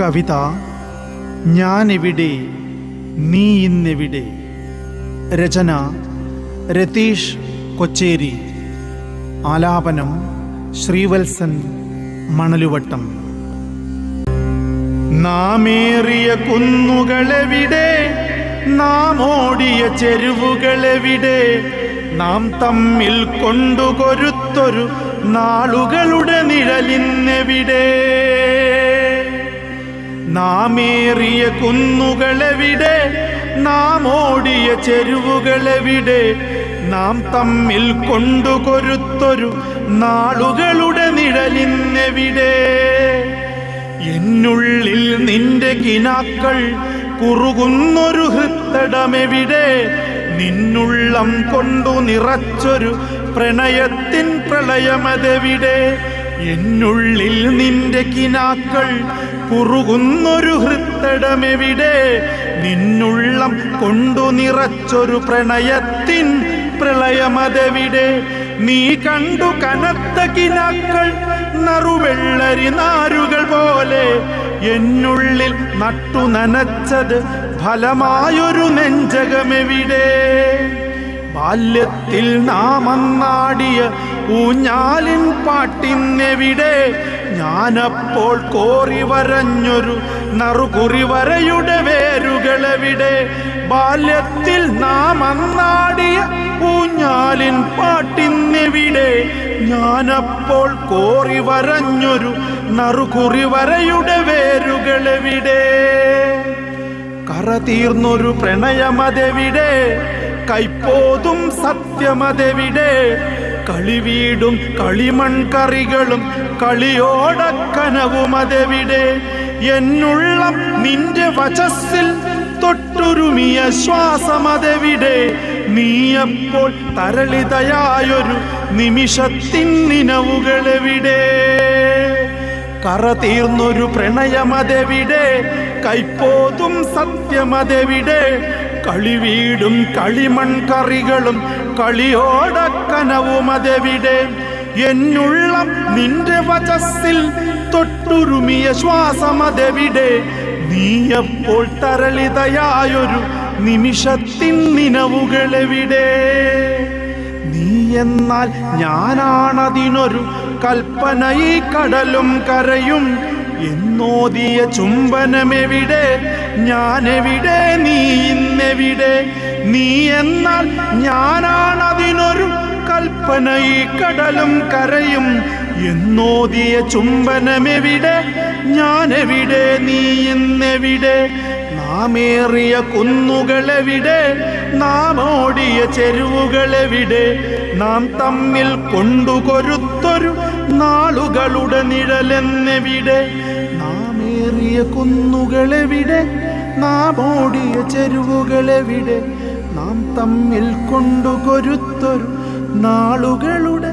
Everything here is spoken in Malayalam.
കവിത ഞാനെവിടെ നീ ഇന്നെവിടെ. രചന രതീഷ് കൊച്ചേരി. ആലാപനം ശ്രീവത്സൻ മണലുവട്ടം. നാമേറിയ കുന്നുകളെവിടെ? നാം ഓടിയ ചെരുവുകളെവിടെ? നാം തമ്മിൽ കൊണ്ടുകൊരുത്തൊരു നാളുകളുടെ നിഴലിന്നെവിടെ? നാമേറിയ കുന്നുകളെവിടെ? നാം ഓടിയ ചെരുവുകളെവിടെ? നാം തമ്മിൽ കൊണ്ടുകൊരുത്തൊരു നാളുകളുടെ നിഴലിന്നെവിടെ? എന്നുള്ളിൽ നിന്റെ കിനാക്കൾ കുറുകുന്നൊരു ഹൃത്തടമെവിടെ? നിന്നുള്ളം കൊണ്ടു നിറച്ചൊരു പ്രണയത്തിൻ പ്രളയമതെവിടെ? എന്നുള്ളിൽ നിന്റെ കിനാക്കൾ കുറുകുന്നൊരു ഹൃത്തടമെവിടെ? നിന്നുള്ളം കൊണ്ടു നിറച്ചൊരു പ്രണയത്തിൻ പ്രളയമതെവിടെ? നീ കണ്ടു കനത്ത കിനാക്കൾ നറുവെള്ളരി നാരുകൾ പോലെ. എന്നുള്ളിൽ നട്ടു നനച്ചത് ഫലമായൊരു നെഞ്ചകമെവിടെ? ബാല്യത്തിൽ നാം അന്നാടിയ ഊഞ്ഞാലിൻ പാട്ടിന്നെവിടെ ഞാനപ്പോൾ കോറി വരഞ്ഞൊരു നറുകുറി വരയുടെ വേരുകളെവിടെ? ബാല്യത്തിൽ നാം അന്നാടിയ ഊഞ്ഞാലിൻ പാട്ടിന്നെവിടെ ഞാനപ്പോൾ കോറി വരഞ്ഞൊരു നറുകുറി വരയുടെ വേരുകളെവിടെ? കറ തീർന്നൊരു പ്രണയമതെവിടെ? കൈപ്പോതും സത്യമതെവിടെ? കളിവീടും കളിമൺകറികളും കളിയോടക്കനവും അതെവിടെ എന്നുള്ളം നിന്റെ വചസ്സിൽ തൊട്ടുരുമിയ ശ്വാസമതെവിടെ? നീയപ്പോൾ തരളിതയായൊരു നിമിഷത്തിൻ നിനവുകളെവിടെ? കറ തീർന്നൊരു പ്രണയമതെവിടെ? കൈപ്പോതും സത്യമതെവിടെ? കളിവീടും കളിമൺകറികളും കളിയോടക്കനവും അതെവിടെ? എന്നുള്ള നിന്റെ വചസ്സിൽ തൊട്ടുരുമിയ ശ്വാസമതെവിടെ നീയപ്പോൾ തരളിതയായൊരു നിമിഷത്തിൻ നിനവുകളെവിടെ? നീ എന്നാൽ ഞാനാണതിനൊരു കൽപ്പന ഈ കടലും കരയും എന്നോദിയ ചുംബനമെവിടെ? ഞാനെവിടെ നീ നീ എന്നാൽ ഞാനാണ് അതിനൊരു കൽപ്പന ഈ കടലും കരയും. എന്നോതിയ ചുംബനമെവിടെ? ഞാനെവിടെ? നീ എന്നെവിടെ നാമേറിയ കുന്നുകളെവിടെ? നാം ഓടിയ ചെരുവുകളെവിടെ? നാം തമ്മിൽ കൊണ്ടുകൊരുത്തൊരു നാളുകളുടെ നിഴലെന്നെവിടെ? നാമേറിയ കുന്നുകളെവിടെ? നാം ഓടിയ ചെരുവുകളെവിടെ? നാം തമ്മിൽ കൊണ്ടുകൊരുത്തൊരു നാളുകളുടെ